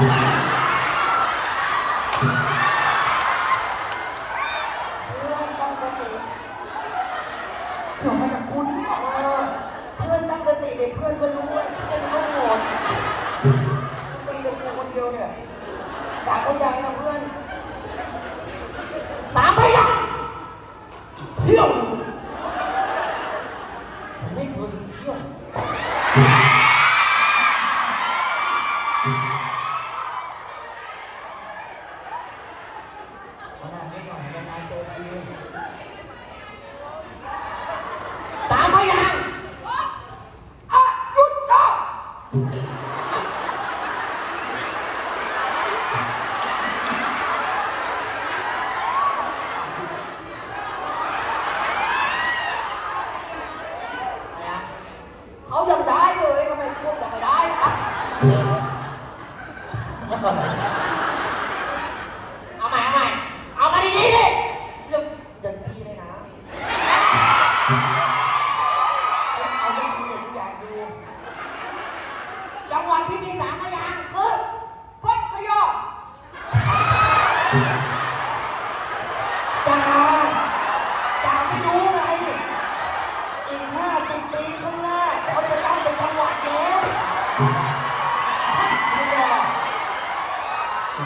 เ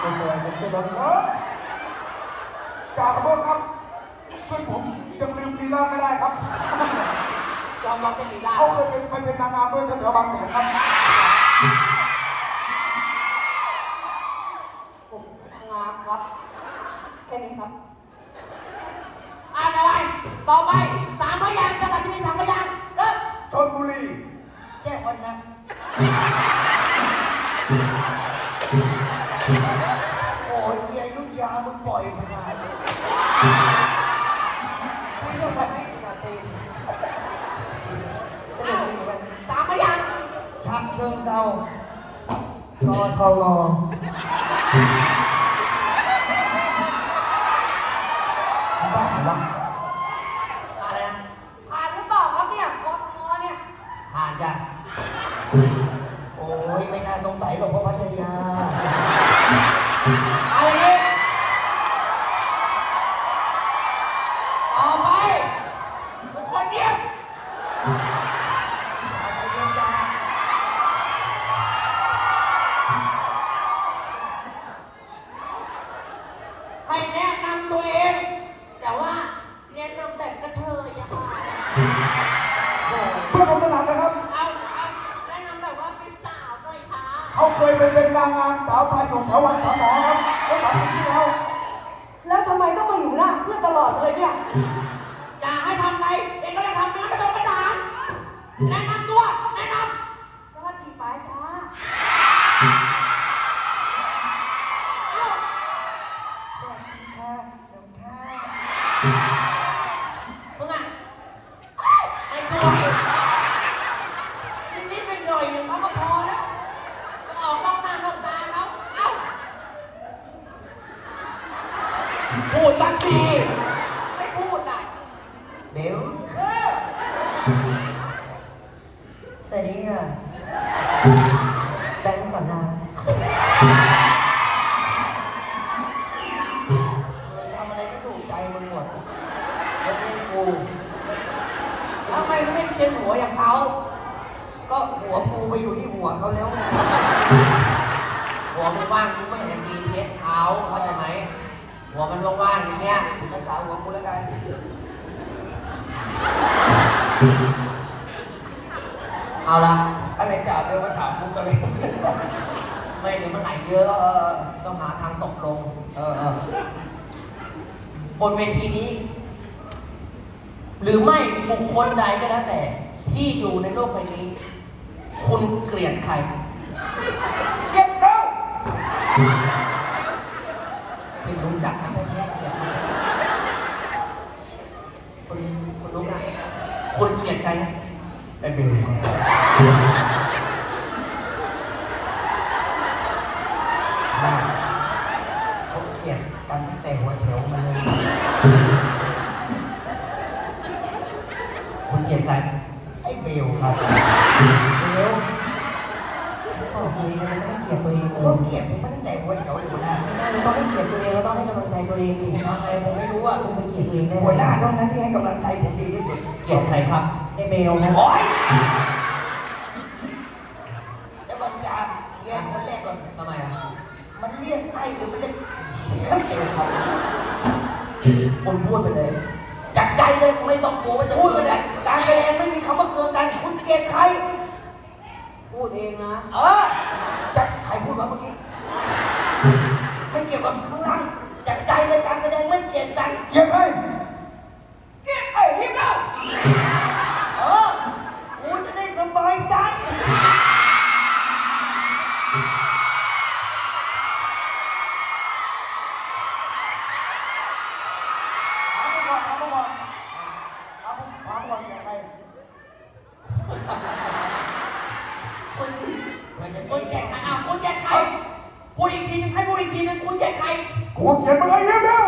ผมก็เลยผมเสนอเออจ่าขอโทษครับ เพื่อนผมยังลืมลีลาไม่ได้ครับยอมยอมเป็นลีลา เขาเคยเป็นไปเป็นนางงามด้วยแถวๆบางแสนครับ มบ้าวไทยของแถววังสามหมอครับเมื่อสามปีที่แล้วแล้วทำไมต้องมาอยู่หน้าเพื่อนตลอดเลยเนี่ย จะให้ทำอะไร เองก็ เช็ดหัวอย่างเขา ก็หัวกูไปอยู่ที่หัวเขาแล้วไงหัวมึงว่างกูไม่เห็นดีเทสเขาเข้าใจไหมหัวมันว่างๆอย่างเงี้ยถึงรักษาหัวกูแล้วกันเอาละอะไรจ่าเดินมาถามมุกอะไรไม่เดี๋ยวมันไหลเยอะก็เออต้องหาทางตกลง เออเออบนเวทีนี้ หรือไม่บุคคลใดก็แล้วแต่ ที่อยู่ในโลกใบนี้ คุณเกลียดใครเจ็บแล้วเพิ่งรู้จักกันแท้ๆเกลียดมันคุณคุณรู้กันคุณเกลียดใครไอ้เบลน่าเขาเกลียดกันตั้งแต่หัวแถวมาเลย เกลียดใครครับไอ้เบลครับโอ๊ยเดี๋ยวก่อนจะเคลียร์คนแรกก่อน ทำไมอะมันเรียกไอ้หรือมันเรียกเชี่ยเอวครับคุณพูดไปเลยจากใจเลยไม่ต้องกลัวว่าจะพูดไปเลยการแสดงไม่มีคำว่าเคืองกันคุณเกลียดใคร พูดเองนะ เออจะใครพูดว่าเมื่อกี้ไม่เกี่ยวกับข้างล่างจากใจเลยการแสดงไม่เกลียดกันเกียรติให้เกลียดไอ้เหี้ยเรา เออ กูจะได้สบายใจถามมาก่อนถามมาก่อนถามถามมาก่อนเกียรติให้คุณเพื่อจะคุตีณแกแจกใครอ้าวคุณแจกใครพูดอีกทีหนึงให้พูดอีกทีหนึงคุณแจกใคร กูเกียรติมึงไอ้เหี้ยเบล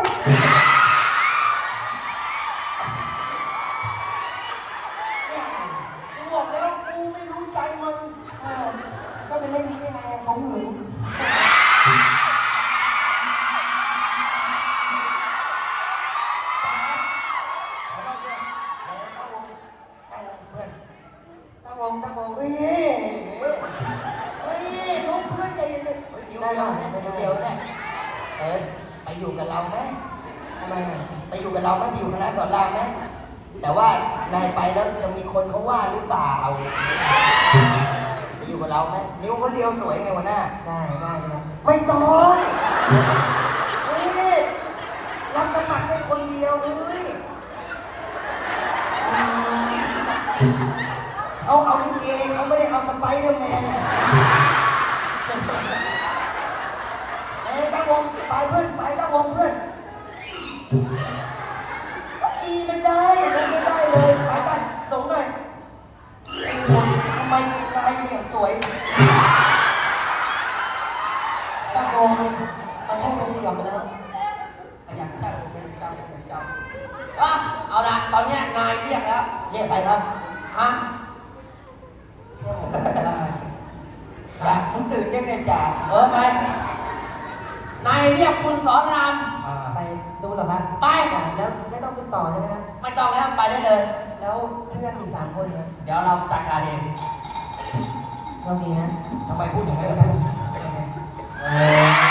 ด้เอาสไปเดอร์แมนนะเอ้ยตั้งวงไปเพื่อนไปตั้งวงเพื่อน ราม อ่าไปดูเหรอครับไป อ่าแล้วไม่ต้องซื้อต่อใช่ไหมครับไม่ต้องแล้วไปได้เลย แล้วเพื่อนอีกสามคนเนี่ยเดี๋ยวเราจัดการเองโชคดีนะทำไมพูดอย่างเจนั้นอล่ะกัเพื่อนนเออ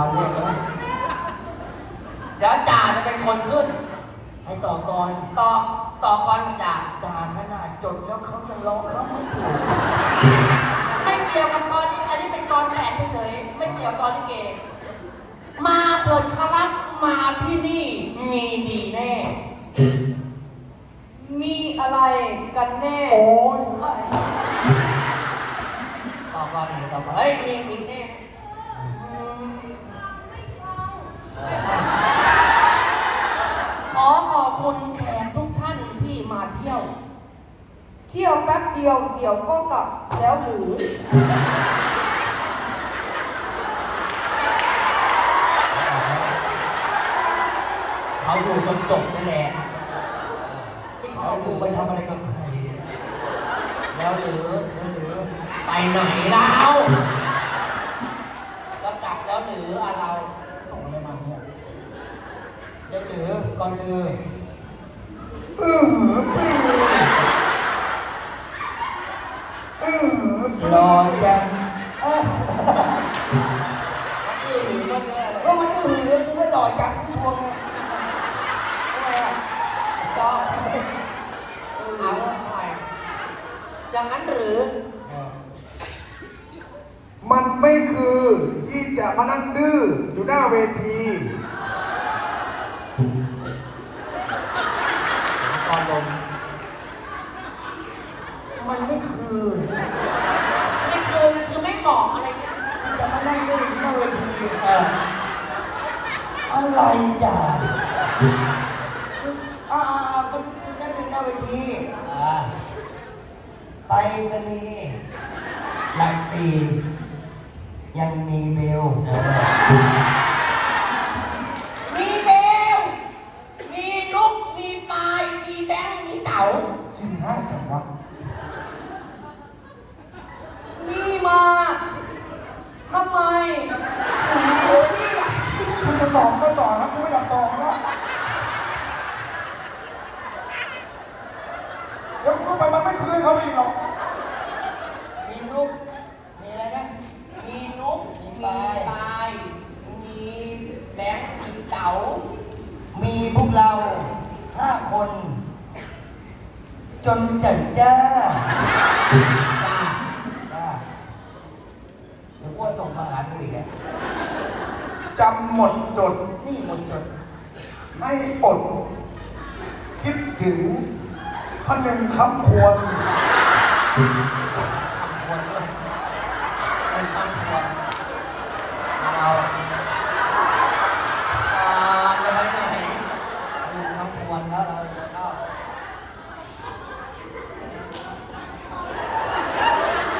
มาเรียกแล้วเดี๋ยวจ่าจะเป็นคนขึ้น ให้ต่อก่อนต่อต่อกรกับจ่าจ่าขนาดจดแล้วเขายังร้องเขาไม่ถูก ไม่เกี่ยวกับกรอันนี้เป็นกรแปลกเฉยๆไม่เกี่ยวกับกรลิเก มาเถิดครับมาที่นี่มีดีแน่ มีอะไรกันแน่โอ้ยเอ้ยต่อกรอีกต่อกรเฮ้ยมีมีแน่ เที่ยวแป๊บเดียวเดี๋ยวก็กลับแล้วหรือเขาอยู่จนจบนั่นแหละเออที่เขาเอากูไปทำอะไรกับใครเนี่ยแล้วหรือแล้วหรือไปไหนแล้วก็กลับแล้วหรืออะเราส่งอะไรมาเนี่ยยังเหลือก่อนลือเอ หรือ มันไม่คือที่จะมานั่งดื้ออยู่หน้าเวที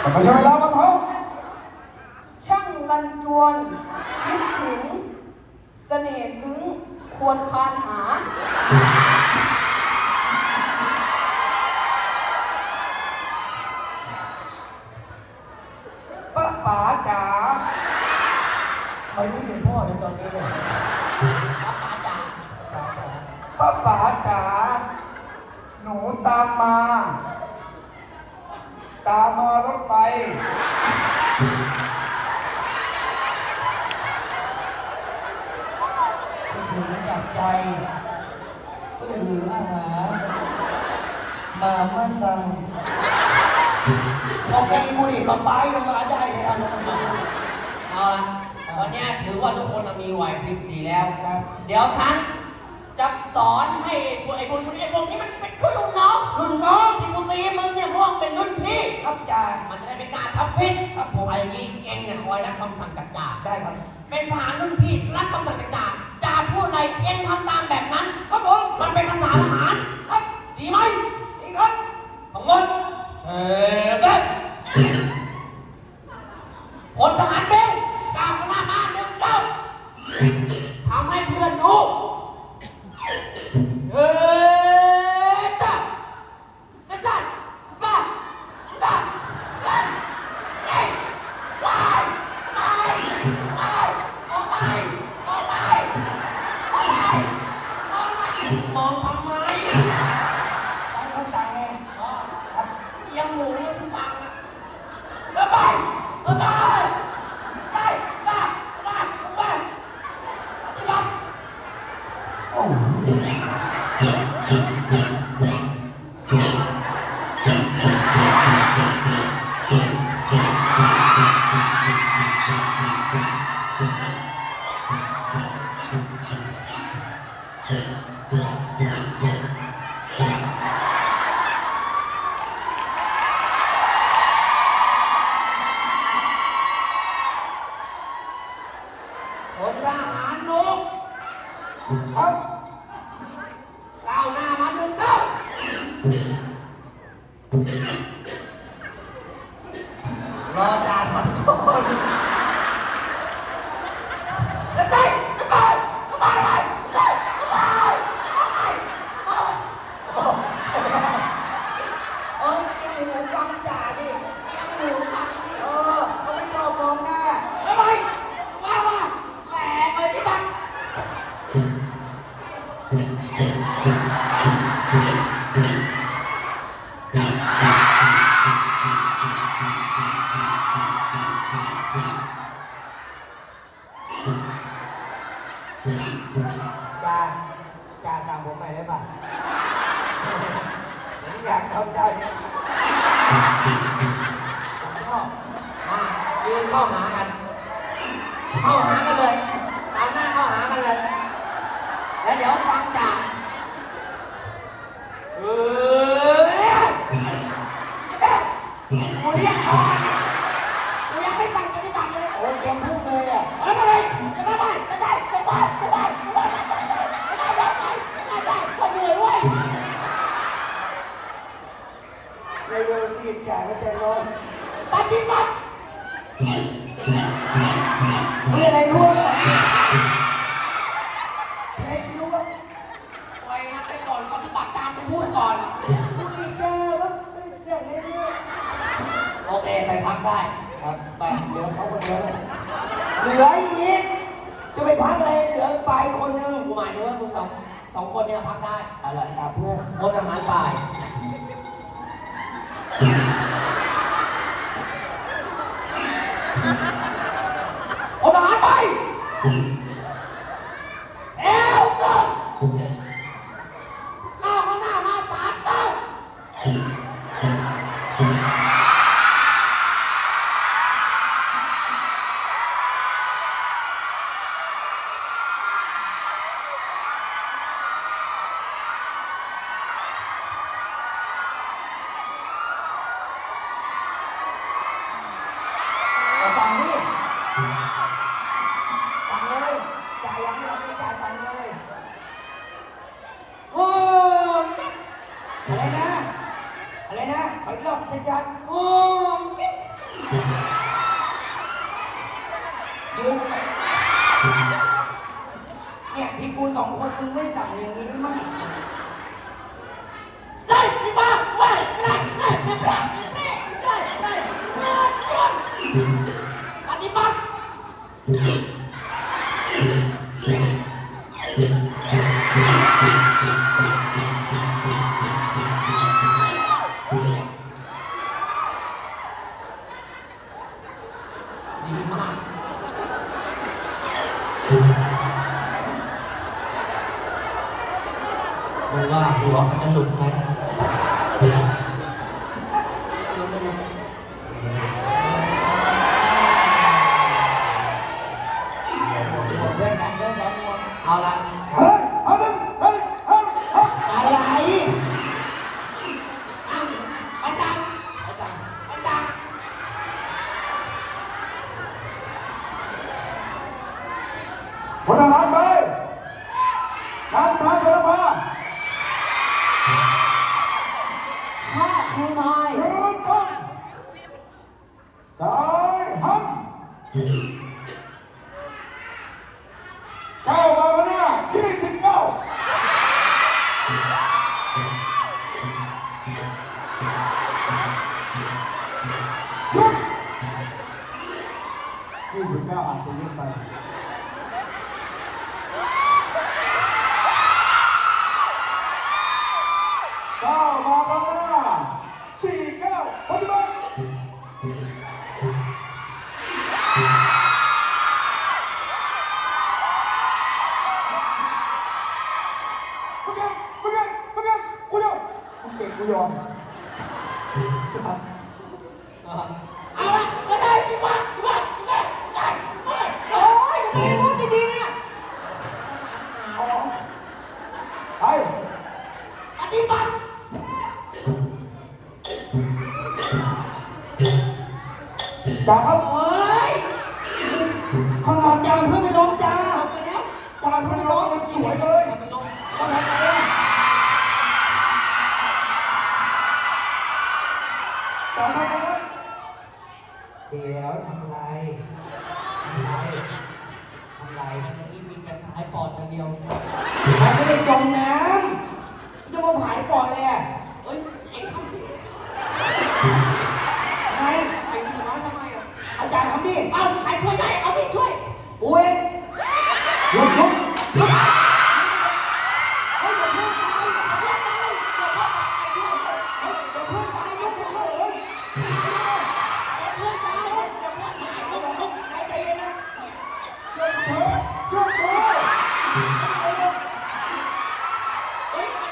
ขอบใช่ไหมครับ ถึงกับใจก็หรืออาหารมาม่าซังลองตีกูดิปะป้ายยังมาได้เลยเอาลองตีกูเอาละวันนี้ถือว่าทุกคนมีไหวพริบดีแล้วครับ เดี๋ยวฉันจะสอนให้พวกไอ้พวกนี้ไอ้พวกนี้มันเป็นพวกลุ่นน้องลุ่นน้องที่กูตีมึงเนี่ยพวกเป็นรุ่นพี่ครับจ่ามันจะได้ไม่กล้าทับพิษครับผมไอ้ย่างนี้เองเนี่ยคอยรับคำสั่งจากจ่าได้ครับ เป็นทหารรุ่นพี่รับคำสั่งจากจ่าาพูดอะไรเอ็งทำตามแบบนั้น ครับผมมันเป็นภาษาทหารครับดีไหมดีครับทั้งหมดเออได้พลทหารเบลกล่าวข้างหน้ามาหนึ่งเก้าทำให้ องคนมึงไม่สั่งอย่างนี้มากใช่นี่ป้าไม่ได้ได้ไม่ได้ไม่ได้ใช่ได้ได้เรือจนปฏิบัติ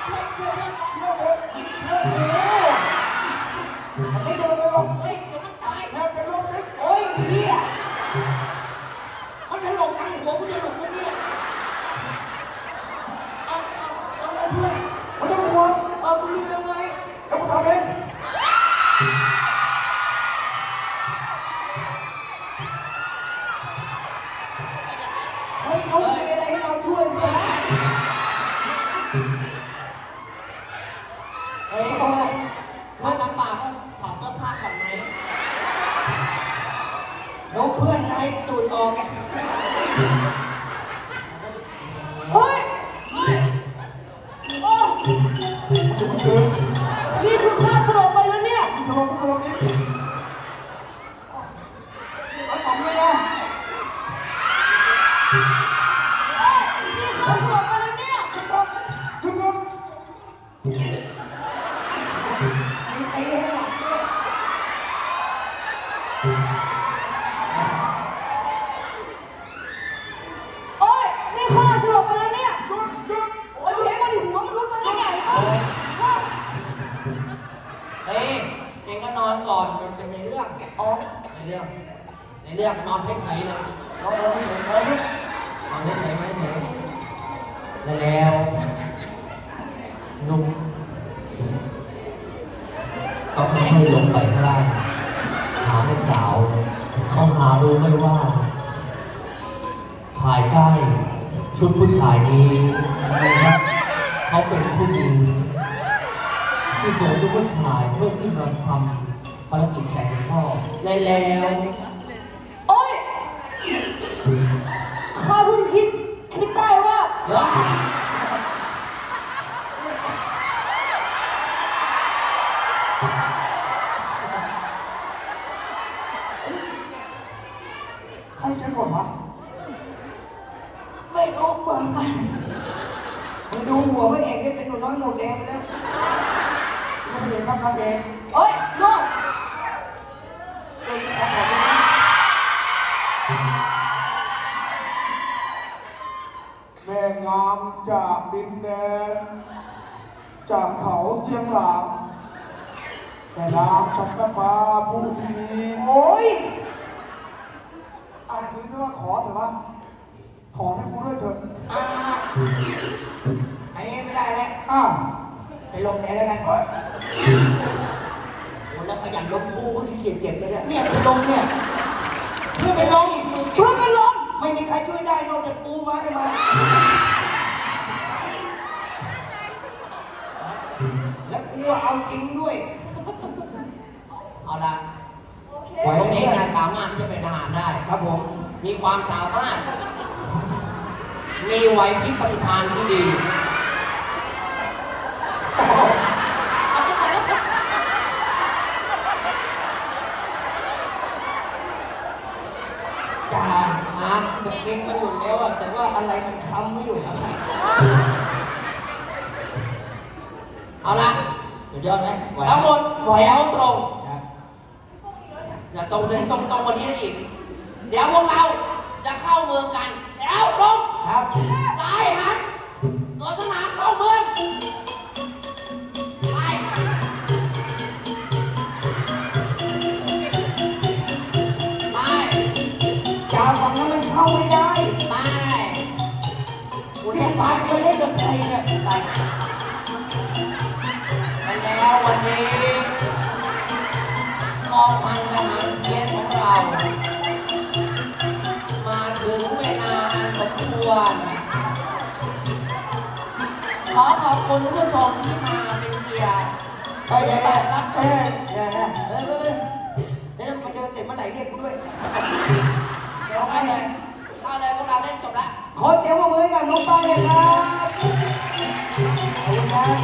ช่วยช่วยเพื่อนช่วยผมช่วยผมไม่โดนเลยหรอกเฮ้ย นุ่มก็ค่อยๆลงไปข้างล่างหาแม่สาว เขาหารู้ไหมว่า ภายใต้ชุดผู้ชายนี้นะครับเขาเป็นผู้หญิงที่สวมชุดผู้ชายเพื่อที่มาทำภารกิจแทนพ่อและแล้ว อกนี่เป็นหนูน้อยหนวกแดงไปแล้วทำเองครับทำเองเอ้ยโน่เออขอขอบคุณนะแม่งามจากดินแดน จากเขาเสียงหลางแม่น้ำชัตภาผู้ที่มีโอ้ยอ่านถือว่าขอเถอะวะถอนให้กูด้วยเถอะอ่า อันนี้ไม่ได้แล้วอ่าไปลงแทนแล้วกันเอ้ยโอ้แล้วขยันลงกูก็ขี้เกียจเก็บเลยเนี่ยเนี่ยไปลงเนี่ยเพื่อไปลงอีกมือเก็เพื่อบเป็นลมไม่มีใครช่วยได้นอกจากกูมาได้มาแล้วกูว่าเอาจริงด้วย เอาละโอเคไว้ตรงนี้นะสามารถที่จะเป็นทหารได้ ครับผมมีความสามารถ มีไหวพริบปฏิภาณที่ดี จ่า อะ กางเกงมันหลุดแล้วอะแต่ว่าอะไรมันค้ำไม่อยู่ข้างในเอาละสุดยอดไหมไหวทั้งหมดแถวตรงครับอย่าตรงเลยตรงตรงกวันนี้ได้อีก เดี๋ยวพวกเราจะเข้าเมืองกัน ไปเล่นกับใครเนี่ยไปไปแล้ววันนี้กองพันทหารเพียรของเรา มาถึงเวลาอันสมควร ขอขอบคุณทุกผู้ชมที่มาเป็นเกียรติเฮ้ยเดี๋ยวเดี๋ยวรับเชิเชิญญเดี๋ยวนะเฮ้ยเฮ้ยเดี๋ยวมันเดินเสร็จเมื่อไหร่เรียกกูด้วย เดี๋ยวเข้าเลยเข้าเลยพวกเราเล่นจบแล้ว เสียงปรบมือให้กับน้องป้ายนะครับ